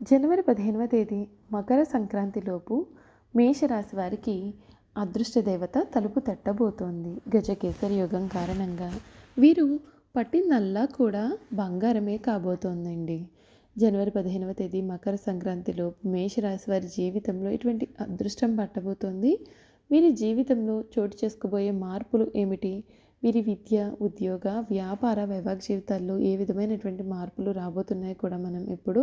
జనవరి పదిహేనవ తేదీ మకర సంక్రాంతిలోపు మేషరాశి వారికి అదృష్ట దేవత తలుపు తట్టబోతోంది. గజకేసరి యుగం కారణంగా వీరు పట్టిందల్లా కూడా బంగారమే కాబోతోందండి. జనవరి పదిహేనవ తేదీ మకర సంక్రాంతిలోపు మేషరాశి వారి జీవితంలో ఇటువంటి అదృష్టం పట్టబోతోంది? వీరి జీవితంలో చోటు చేసుకోబోయే మార్పులు ఏమిటి? వీరి విద్య ఉద్యోగ వ్యాపార వైవాహిక జీవితాల్లో ఏ విధమైనటువంటి మార్పులు రాబోతున్నాయి కూడా మనం ఇప్పుడు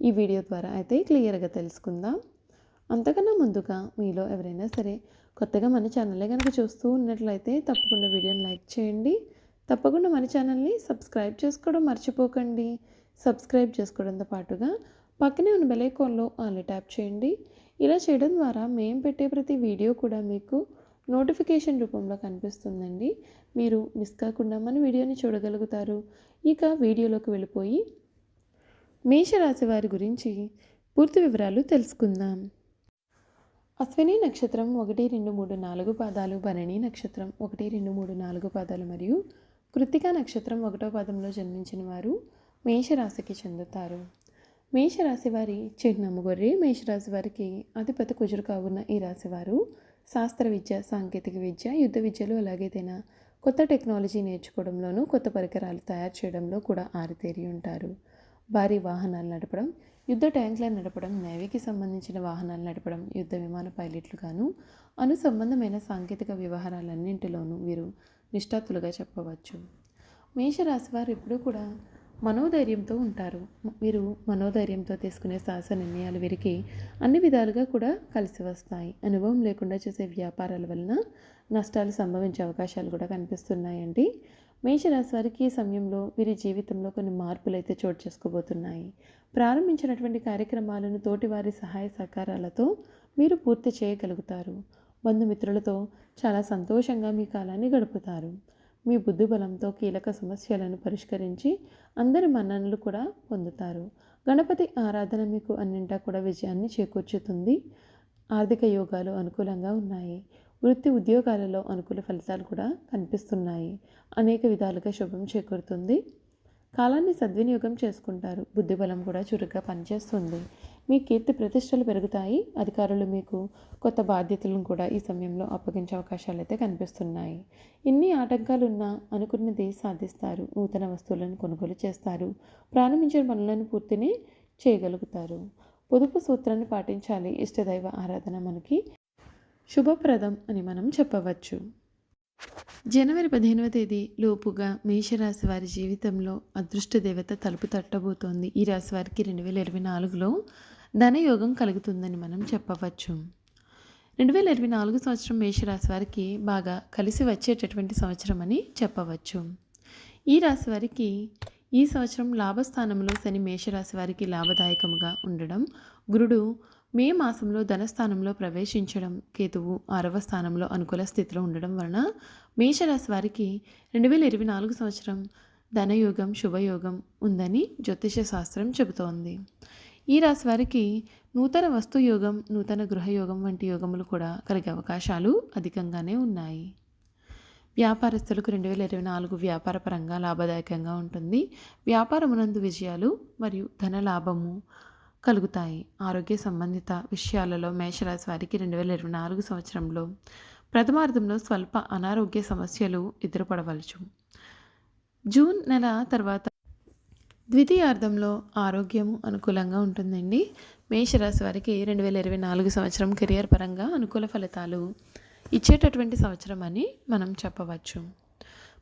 ఈ వీడియో ద్వారా అయితే క్లియర్గా తెలుసుకుందాం. అంతకన్నా ముందుగా మీలో ఎవరైనా సరే కొత్తగా మన ఛానల్ని కనుక చూస్తూ ఉన్నట్లయితే తప్పకుండా వీడియోని లైక్ చేయండి. తప్పకుండా మన ఛానల్ని సబ్స్క్రైబ్ చేసుకోవడం మర్చిపోకండి. సబ్స్క్రైబ్ చేసుకోవడంతో పాటుగా పక్కనే ఉన్న బెలైకాన్లో ఆన్లీ ట్యాప్ చేయండి. ఇలా చేయడం ద్వారా మేము పెట్టే ప్రతి వీడియో కూడా మీకు నోటిఫికేషన్ రూపంలో కనిపిస్తుందండి. మీరు మిస్ కాకుండా మన వీడియోని చూడగలుగుతారు. ఇక వీడియోలోకి వెళ్ళిపోయి మేషరాశి వారి గురించి పూర్తి వివరాలు తెలుసుకుందాం. అశ్విని నక్షత్రం ఒకటి రెండు మూడు నాలుగు పాదాలు భరణి నక్షత్రం ఒకటి రెండు మూడు నాలుగు పాదాలు మరియు కృతిక నక్షత్రం ఒకటో పాదంలో జన్మించిన వారు మేషరాశికి చెందుతారు. మేషరాశి వారి చిహ్నము గొర్రె మేషరాశి వారికి అతిపెద్ద కుజురు కావున్న ఈ రాశివారు శాస్త్ర విద్య సాంకేతిక విద్య యుద్ధ విద్యలు అలాగేదైనా కొత్త టెక్నాలజీ నేర్చుకోవడంలోనూ కొత్త పరికరాలు తయారు చేయడంలో కూడా ఆరితేరి ఉంటారు. భారీ వాహనాలు నడపడం యుద్ధ ట్యాంకులను నడపడం నేవీకి సంబంధించిన వాహనాలు నడపడం యుద్ధ విమాన పైలట్లుగాను అను సంబంధమైన సాంకేతిక వ్యవహారాలన్నింటిలోనూ వీరు నిష్ఠాతులుగా చెప్పవచ్చు. మేషరాశి వారు ఎప్పుడూ కూడా మనోధైర్యంతో ఉంటారు. వీరు మనోధైర్యంతో తీసుకునే సాహస నిర్ణయాలు వీరికి అన్ని విధాలుగా కూడా కలిసి వస్తాయి. అనుభవం లేకుండా చేసే వ్యాపారాల వలన నష్టాలు సంభవించే అవకాశాలు కూడా కనిపిస్తున్నాయండి. మేషరాశి వారికి ఈ సమయంలో వీరి జీవితంలో కొన్ని మార్పులు అయితే చోటు చేసుకోబోతున్నాయి. ప్రారంభించినటువంటి కార్యక్రమాలను తోటివారి సహాయ సహకారాలతో మీరు పూర్తి చేయగలుగుతారు. బంధుమిత్రులతో చాలా సంతోషంగా మీ కాలాన్ని గడుపుతారు. మీ బుద్ధి బలంతో కీలక సమస్యలను పరిష్కరించి అందరి మన్ననలు కూడా పొందుతారు. గణపతి ఆరాధన మీకు అన్నింటా కూడా విజయాన్ని చేకూర్చుతుంది. ఆర్థిక యోగాలు అనుకూలంగా ఉన్నాయి. వృత్తి ఉద్యోగాలలో అనుకూల ఫలితాలు కూడా కనిపిస్తున్నాయి. అనేక విధాలుగా శుభం చేకూరుతుంది. కాలాన్ని సద్వినియోగం చేసుకుంటారు. బుద్ధిబలం కూడా చురుగ్గా పనిచేస్తుంది. మీ కీర్తి ప్రతిష్టలు పెరుగుతాయి. అధికారులు మీకు కొత్త బాధ్యతలను కూడా ఈ సమయంలో అప్పగించే అవకాశాలు అయితే కనిపిస్తున్నాయి. ఎన్ని ఆటంకాలు ఉన్నా అనుకున్నది సాధిస్తారు. నూతన వస్తువులను కొనుగోలు చేస్తారు. ప్రారంభించిన పనులను పూర్తిని చేయగలుగుతారు. పొదుపు సూత్రాన్ని పాటించాలి. ఇష్టదైవ ఆరాధన మనకి శుభప్రదం అని మనం చెప్పవచ్చు. జనవరి పదిహేనవ తేదీ లోపుగా మేషరాశి వారి జీవితంలో అదృష్ట దేవత తలుపు తట్టబోతోంది. ఈ రాశి వారికి రెండు వేల ఇరవై నాలుగులో ధనయోగం కలుగుతుందని మనం చెప్పవచ్చు. రెండు వేల ఇరవై నాలుగు సంవత్సరం మేషరాశి వారికి బాగా కలిసి వచ్చేటటువంటి సంవత్సరం అని చెప్పవచ్చు. ఈ రాశి వారికి ఈ సంవత్సరం లాభస్థానంలో శని మేషరాశి వారికి లాభదాయకముగా ఉండడం గురుడు మే మాసంలో ధనస్థానంలో ప్రవేశించడం కేతువు ఆరవ స్థానంలో అనుకూల స్థితిలో ఉండడం వలన మేషరాశి వారికి రెండు వేల ఇరవై నాలుగు సంవత్సరం ధనయోగం శుభయోగం ఉందని జ్యోతిష శాస్త్రం చెబుతోంది. ఈ రాశి వారికి నూతన వస్తు యోగం నూతన గృహయోగం వంటి యోగములు కూడా కలిగే అవకాశాలు అధికంగానే ఉన్నాయి. వ్యాపారస్తులకు రెండు వేల ఇరవై నాలుగు వ్యాపార పరంగా లాభదాయకంగా ఉంటుంది. వ్యాపారమునందు విజయాలు మరియు ధన లాభము కలుగుతాయి. ఆరోగ్య సంబంధిత విషయాలలో మేషరాశి వారికి రెండు వేల ఇరవై నాలుగు సంవత్సరంలో ప్రథమార్థంలో స్వల్ప అనారోగ్య సమస్యలు ఎదురుపడవచ్చు జూన్ నెల తర్వాత ద్వితీయార్థంలో ఆరోగ్యము అనుకూలంగా ఉంటుందండి. మేషరాశి వారికి రెండు వేల ఇరవై నాలుగు సంవత్సరం కెరియర్ పరంగా అనుకూల ఫలితాలు ఇచ్చేటటువంటి సంవత్సరం అని మనం చెప్పవచ్చు.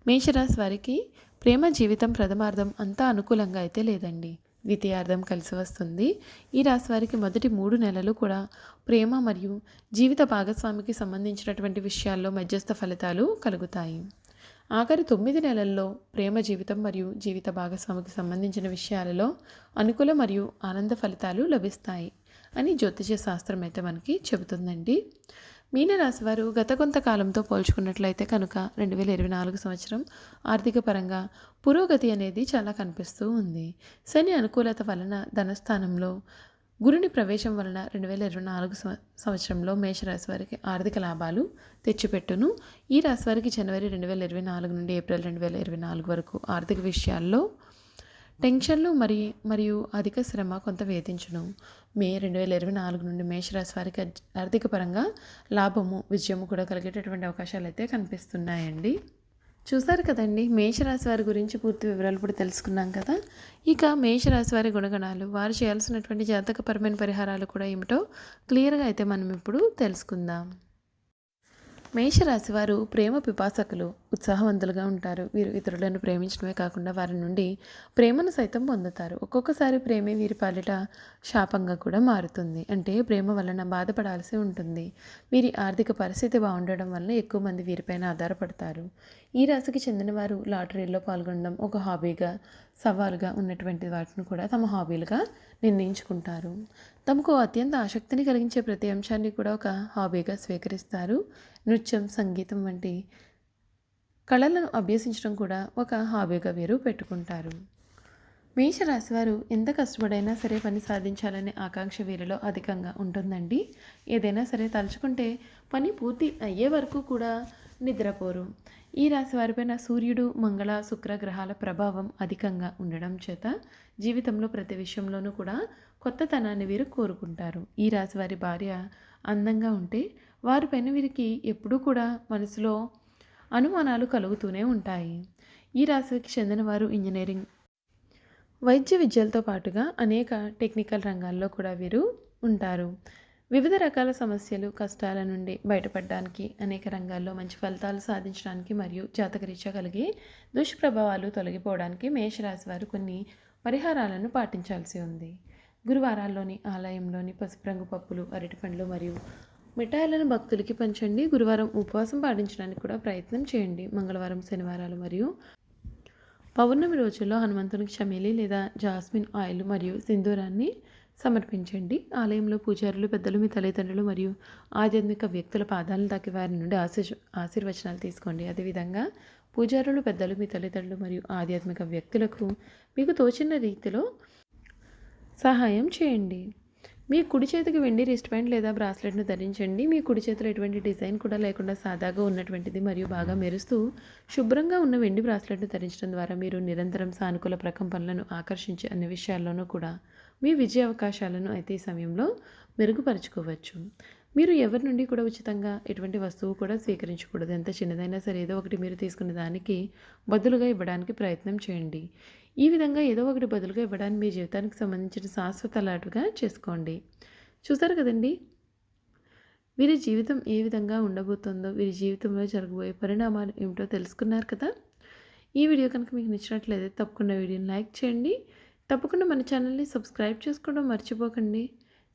మేషరాశి వారికి ప్రేమ జీవితం ప్రథమార్థం అంతా అనుకూలంగా అయితే లేదండి. ద్వితీయార్థం కలిసి వస్తుంది. ఈ రాశి వారికి మొదటి మూడు నెలలు కూడా ప్రేమ మరియు జీవిత భాగస్వామికి సంబంధించినటువంటి విషయాల్లో మధ్యస్థ ఫలితాలు కలుగుతాయి. ఆఖరి తొమ్మిది నెలల్లో ప్రేమ జీవితం మరియు జీవిత భాగస్వామికి సంబంధించిన విషయాలలో అనుకూల మరియు ఆనంద ఫలితాలు లభిస్తాయి అని జ్యోతిష శాస్త్రం అయితే మనకి చెబుతుందండి. మీనరాశి వారు గత కొంతకాలంతో పోల్చుకున్నట్లయితే కనుక రెండు వేల ఇరవై నాలుగు సంవత్సరం ఆర్థిక పరంగా పురోగతి అనేది చాలా కనిపిస్తూ ఉంది. శని అనుకూలత వలన ధనస్థానంలో గురుని ప్రవేశం వలన రెండు వేల ఇరవై నాలుగు సంవత్సరంలో మేషరాశి వారికి ఆర్థిక లాభాలు తెచ్చిపెట్టును. ఈ రాశి వారికి జనవరి రెండు వేల ఇరవై నాలుగు నుండి ఏప్రిల్ రెండు వేల ఇరవై నాలుగు వరకు ఆర్థిక విషయాల్లో టెన్షన్లు మరి మరియు అధిక శ్రమ కొంత వేధించును. మే రెండు వేల ఇరవై నాలుగు నుండి మేషరాశి వారికి ఆర్థిక పరంగా లాభము విజయము కూడా కలిగేటటువంటి అవకాశాలు అయితే కనిపిస్తున్నాయండి. చూసారు కదండి మేషరాశి వారి గురించి పూర్తి వివరాలు ఇప్పుడు తెలుసుకున్నాం కదా. ఇక మేషరాశి వారి గుణగణాలు వారు చేయాల్సినటువంటి జాతకపరమైన పరిహారాలు కూడా ఏమిటో క్లియర్గా అయితే మనం ఇప్పుడు తెలుసుకుందాం. మేషరాశి వారు ప్రేమ పిపాసకులు ఉత్సాహవంతులుగా ఉంటారు. వీరు ఇతరులను ప్రేమించడమే కాకుండా వారి నుండి ప్రేమను సైతం పొందుతారు. ఒక్కొక్కసారి ప్రేమే వీరి పాలిట శాపంగా కూడా మారుతుంది. అంటే ప్రేమ వలన బాధపడాల్సి ఉంటుంది. వీరి ఆర్థిక పరిస్థితి బాగుండడం వలన ఎక్కువ మంది వీరిపైన ఆధారపడతారు. ఈ రాశికి చెందిన వారు లాటరీలో పాల్గొనడం ఒక హాబీగా సవాలుగా ఉన్నటువంటి వాటిని కూడా తమ హాబీలుగా నిర్ణయించుకుంటారు. తమకు అత్యంత ఆసక్తిని కలిగించే ప్రతి అంశాన్ని కూడా ఒక హాబీగా స్వీకరిస్తారు. నృత్యం సంగీతం వంటి కళలను అభ్యసించడం కూడా ఒక హాబీగా వీరు పెట్టుకుంటారు. మేషరాశి వారు ఎంత కష్టపడైనా సరే పని సాధించాలనే ఆకాంక్ష వీరిలో అధికంగా ఉంటుందండి. ఏదైనా సరే తలుచుకుంటే పని పూర్తి అయ్యే వరకు కూడా నిద్రపోరు. ఈ రాశి వారిపైన సూర్యుడు మంగళ శుక్ర గ్రహాల ప్రభావం అధికంగా ఉండడం చేత జీవితంలో ప్రతి విషయంలోనూ కూడా కొత్తతనాన్ని వీరు కోరుకుంటారు. ఈ రాశి వారి భార్య అందంగా ఉంటే వారిపైన వీరికి ఎప్పుడూ కూడా మనసులో అనుమానాలు కలుగుతూనే ఉంటాయి. ఈ రాశికి చెందిన వారు ఇంజనీరింగ్ వైద్య విద్యలతో పాటుగా అనేక టెక్నికల్ రంగాల్లో కూడా వీరు ఉంటారు. వివిధ రకాల సమస్యలు కష్టాల నుండి బయటపడడానికి అనేక రంగాల్లో మంచి ఫలితాలు సాధించడానికి మరియు జాతకరీత్యా కలిగే దుష్ప్రభావాలు తొలగిపోవడానికి మేషరాశి వారు కొన్ని పరిహారాలను పాటించాల్సి ఉంది. గురువారాల్లోని ఆలయంలోని పసుపు రంగు పప్పులు అరటిపండ్లు మరియు మిఠాయిలను భక్తులకి పంచండి. గురువారం ఉపవాసం పాటించడానికి కూడా ప్రయత్నం చేయండి. మంగళవారం శనివారాలు మరియు పౌర్ణమి రోజుల్లో హనుమంతునికి చమేలి లేదా జాస్మిన్ ఆయిల్ మరియు సింధూరాన్ని సమర్పించండి. ఆలయంలో పూజారులు పెద్దలు మీ తల్లిదండ్రులు మరియు ఆధ్యాత్మిక వ్యక్తుల పాదాలను తాకి వారి నుండి ఆశీర్ ఆశీర్వచనాలు తీసుకోండి. అదేవిధంగా పూజారులు పెద్దలు మీ తల్లిదండ్రులు మరియు ఆధ్యాత్మిక వ్యక్తులకు మీకు తోచిన రీతిలో సహాయం చేయండి. మీ కుడి చేతికి వెండి రిస్ట్ బ్యాండ్ లేదా బ్రాస్లెట్ను ధరించండి. మీ కుడి చేతిలో ఎటువంటి డిజైన్ కూడా లేకుండా సాదాగా ఉన్నటువంటిది మరియు బాగా మెరుస్తూ శుభ్రంగా ఉన్న వెండి బ్రాస్లెట్ను ధరించడం ద్వారా మీరు నిరంతరం సానుకూల ప్రకంపనలను ఆకర్షించే అన్ని విషయాల్లోనూ కూడా మీ విజయ అవకాశాలను అయితే ఈ సమయంలో మెరుగుపరుచుకోవచ్చు. మీరు ఎవరి నుండి కూడా ఉచితంగా ఎటువంటి వస్తువు కూడా స్వీకరించకూడదు. ఎంత చిన్నదైనా సరే ఏదో ఒకటి మీరు తీసుకున్న దానికి బదులుగా ఇవ్వడానికి ప్రయత్నం చేయండి. ఈ విధంగా ఏదో ఒకటి బదులుగా ఇవ్వడానికి మీ జీవితానికి సంబంధించిన శాశ్వత అలవాటుగా చేసుకోండి. చూసారు కదండి? వీరి జీవితం ఏ విధంగా ఉండబోతుందో వీరి జీవితంలో జరగబోయే పరిణామాలు ఏమిటో తెలుసుకున్నారు కదా? ఈ వీడియో కనుక మీకు నచ్చినట్లయితే తప్పకుండా వీడియోని లైక్ చేయండి. తప్పకుండా మన ఛానల్ని సబ్స్క్రైబ్ చేసుకోవడం మర్చిపోకండి.